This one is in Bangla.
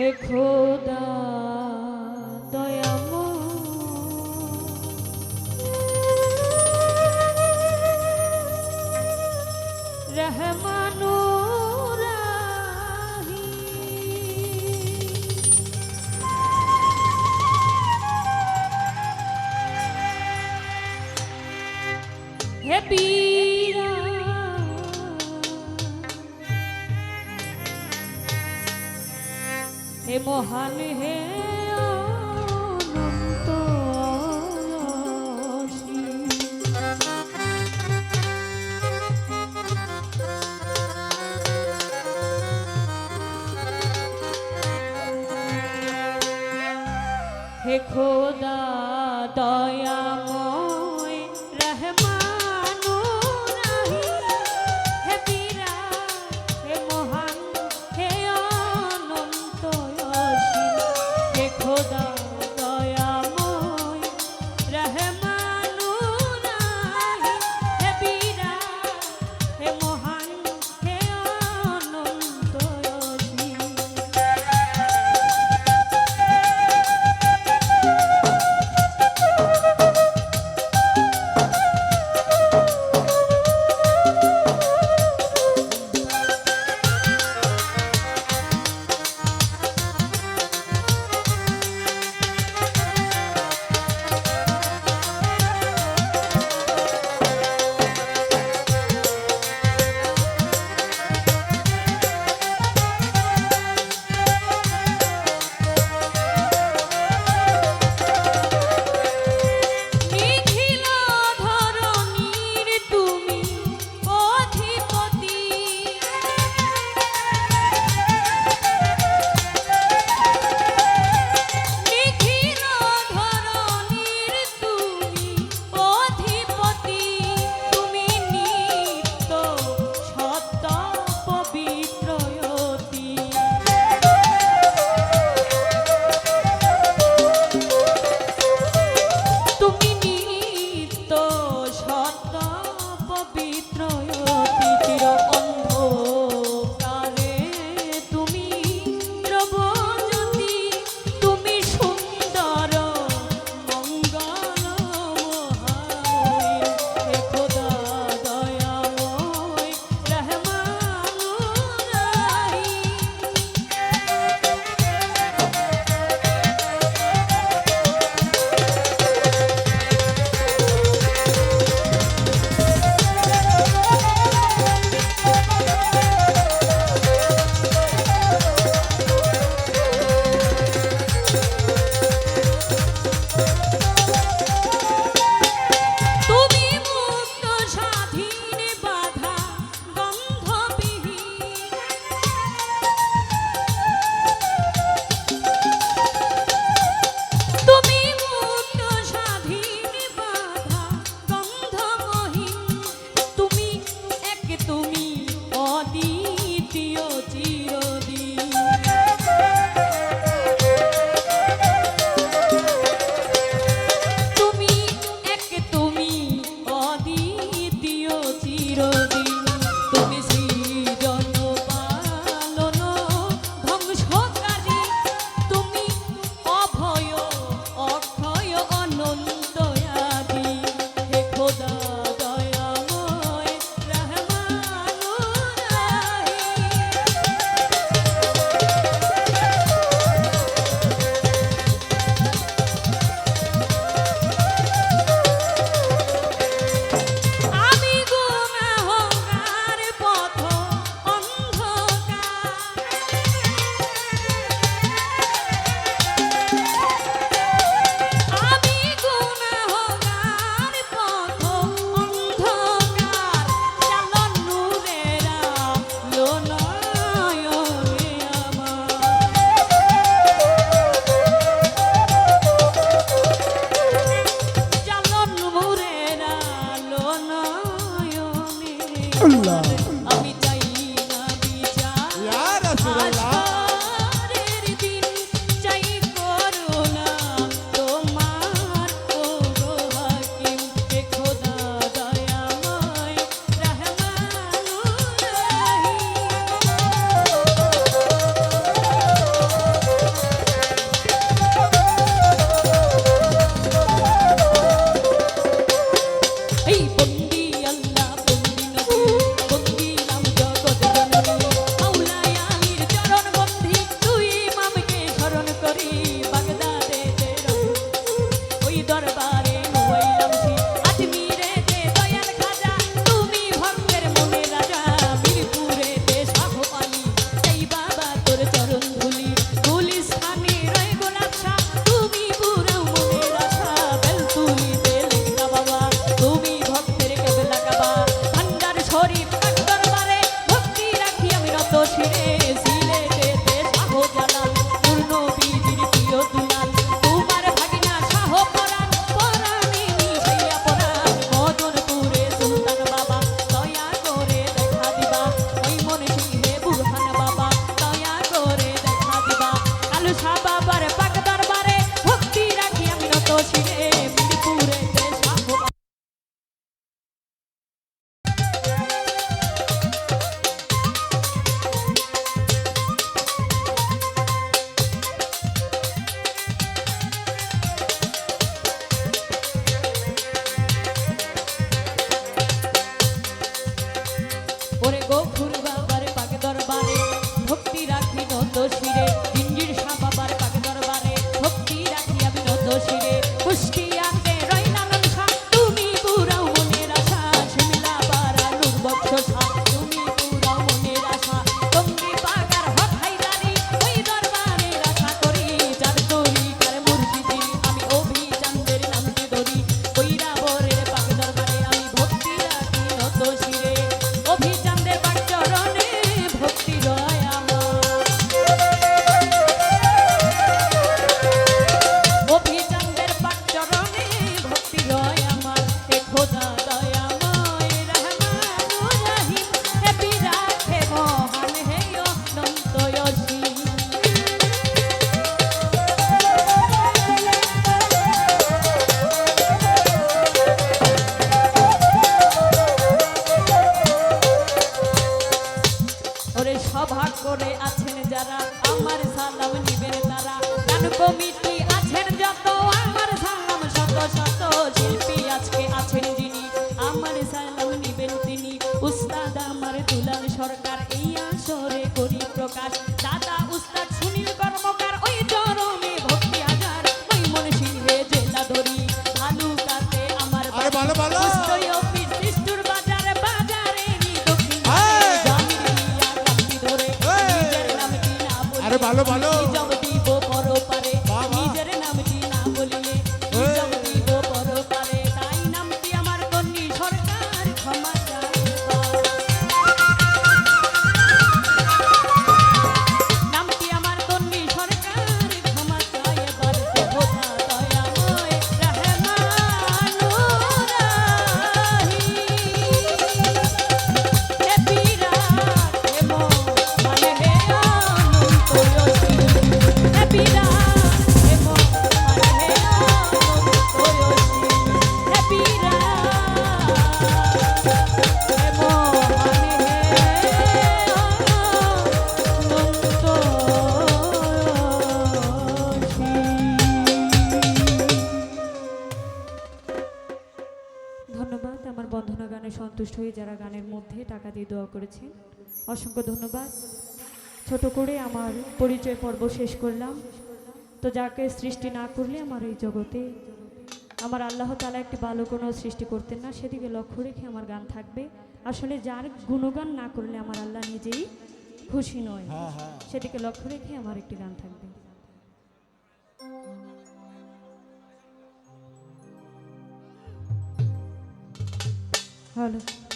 হে খোদা মহান হে অনন্ত হে খোদা দয়াময় Marie. করে আছেন যারা, আমার সালাম নিবেন তারা। গান কমিটি আছেন যত, আমার সালাম শত শত শিল্পী আজকে আছেন যিনি। আমার সালাম নিবেন তিনি। উস্তাদ আমার দুলাল সরকার আমার বন্ধনা গানে সন্তুষ্ট হয়ে যারা গানের মধ্যে টাকা দিয়ে দোয়া করেছেন অসংখ্য ধন্যবাদ। ছোট করে আমার পরিচয় পর্ব শেষ করলাম। তো যাকে সৃষ্টি না করলে আমার এই জগতে আমার আল্লাহ তালা একটি ভালো কোনো সৃষ্টি করতেন না সেদিকে লক্ষ্য রেখে আমার গান থাকবে। আসলে যার গুণগান না করলে আমার আল্লাহ নিজেই খুশি নয়। হ্যাঁ, হ্যাঁ। সেদিকে লক্ষ্য রেখে আমার একটি গান থাকবে। ভালো।